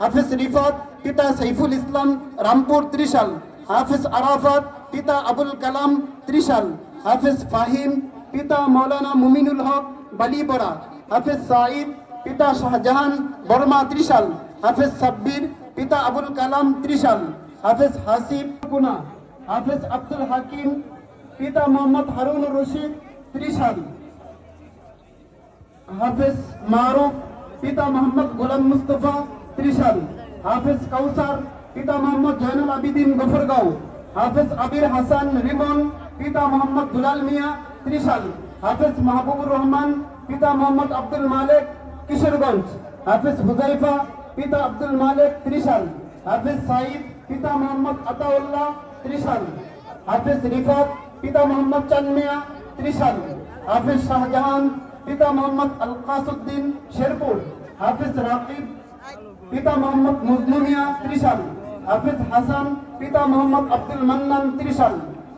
হাফেজ রিফাত, পিতা সাইফুল ইসলাম, রামপুর ত্রিশাল। হাফেজ আরাফাত, পিতা আবুল কালাম ত্রিশাল। হাফেজ ফাহিম, পিতা মৌলানা মুমিনুল হক বালিপড়া। হাফেজ সাঈদ, পিতা শাহজাহান বর্মা ত্রিশাল। হাফেজ সাব্বির, পিতা আবুল কালাম ত্রিশাল। হাফেজ হাসিব কুনা হাফেজ আব্দুল হাকিম, পিতা মোহাম্মদ হারুন রশিদ ত্রিশাল। হাফেজ মারুফ, পিতা মোহাম্মদ গোলাম মুস্তফা ত্রিশাল, হাফেজ কাউসার, পিতা মোহাম্মদ জয়নুল আবিদিন গফরগাঁও, হাফেজ আবির হাসান রিমন পিতা মোহাম্মদ দুলাল মিয়া ত্রিশাল, হাফেজ মাহবুবুর রহমান, পিতা মোহাম্মদ আব্দুল মালিক কিশোরগঞ্জ, হাফেজ হুজাইফা, পিতা আব্দুল মালিক ত্রিশাল, হাফেজ সাইদ পিতা মোহাম্মদ আতাউল্লাহ ত্রিশাল, হাফেজ রিফাত, পিতা মোহাম্মদ চানমিয়া ত্রিশাল, হাফেজ শাহজাহান, পিতা মোহাম্মদ আল কাসুদ্দিন শেরপুর, হাফিজ রাকিব পিতা মোহাম্মদ মুজলুমিয়া ত্রিশাল, হাফিজ হাসান, পিতা মোহাম্মদ আব্দুল মান্নান ত্রিশাল,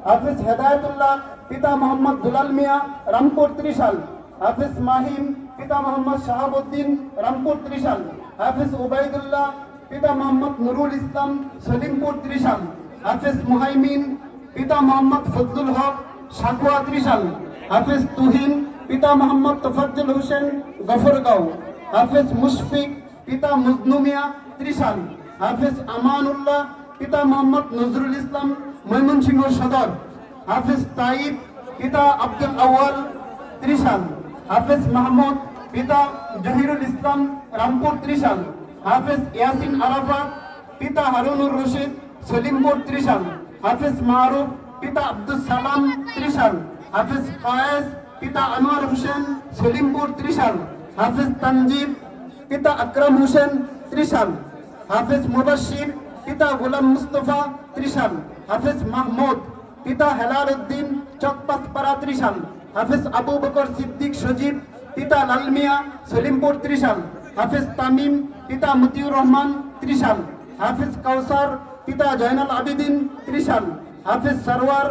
হাফিজ হেদায়তুল্লাহ, পিতা মোহাম্মদ দুলাল মিয়া রামপুর ত্রিশাল, হাফিজ মাহিম, পিতা মোহাম্মদ শাহাবুদ্দিন রামপুর ত্রিশাল, হাফিজ উবাইদুল্লাহ পিতা মোহাম্মদ নুরুল ইসলাম সলিমপুর ত্রিশাল, হাফিজ মুহাইমিন, পিতা মোহাম্মদ ফজলুল হক সাকুয়া ত্রিশাল, হাফিজ তুহিন, পিতা মোহাম্মদ তোফাজ্জল হোসেন গফরগাঁও, হাফেজ মুশফিক পিতা মুজনুমিয়া ত্রিশাল। হাফেজ আমানুল্লাহ, পিতা মোহাম্মদ নজরুল ইসলাম ময়মনসিংহ সদর। হাফেজ তাইব, পিতা আব্দুল আউয়াল ত্রিশাল। হাফেজ মাহমুদ, পিতা জহিরুল ইসলাম রামপুর ত্রিশাল। হাফেজ ইয়াসিন আরাফা পিতা হারুনুর রশিদ সলিমপুর ত্রিশাল। হাফেজ মারুফ পিতা আব্দুল সালাম ত্রিশাল। হাফেজ ফায়েজ, পিতা আনোয়ার হোসেন সলিমপুর ত্রিশাল। হাফিজ তানজিব পিতা আকরাম হোসেন ত্রিশাল, হাফিজ মুবাশির পিতা গোলাম মুস্তফা ত্রিশাল, হাফিজ মাহমুদ পিতা হেলাল উদ্দিন চকপাসপাড়া ত্রিশাল, হাফিজ আবু বকর সিদ্দিক সজীব পিতা লালমিয়া সলিমপুর ত্রিশাল, হাফিজ তামিম পিতা মতিউর রহমান ত্রিশাল, হাফিজ কাউসার পিতা জয়নাল আবিদিন ত্রিশাল, হাফিজ সরওয়ার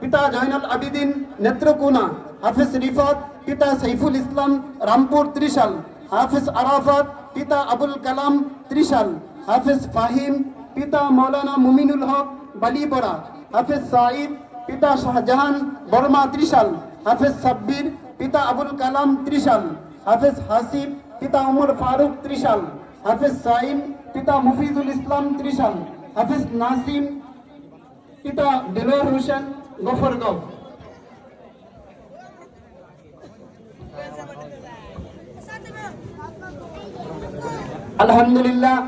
পিতা জয়নাল আবিদিন নেত্রকোনা, হাফিজ রিফাত পিতা সাইফুল ইসলাম রামপুর ত্রিশাল হাফিজ আরাফাত, পিতা আবুল কালাম ত্রিশাল, হাফিজ ফাহিম, পিতা মৌলানা মুমিনুল হক বালিপড়া, হাফিজ সাঈদ, পিতা শাহজাহান বর্মা ত্রিশাল, হাফিজ সাব্বির, পিতা আবুল কালাম ত্রিশাল, হাফিজ হাসিব, পিতা উমর ফারুক ত্রিশাল, হাফিজ সাইম পিতা মুফিদুল ইসলাম ত্রিশাল, হাফিজ নাসিম, পিতা দিলওয়ার হোসেন গফরগাঁও। আলহামদুলিল্লাহ।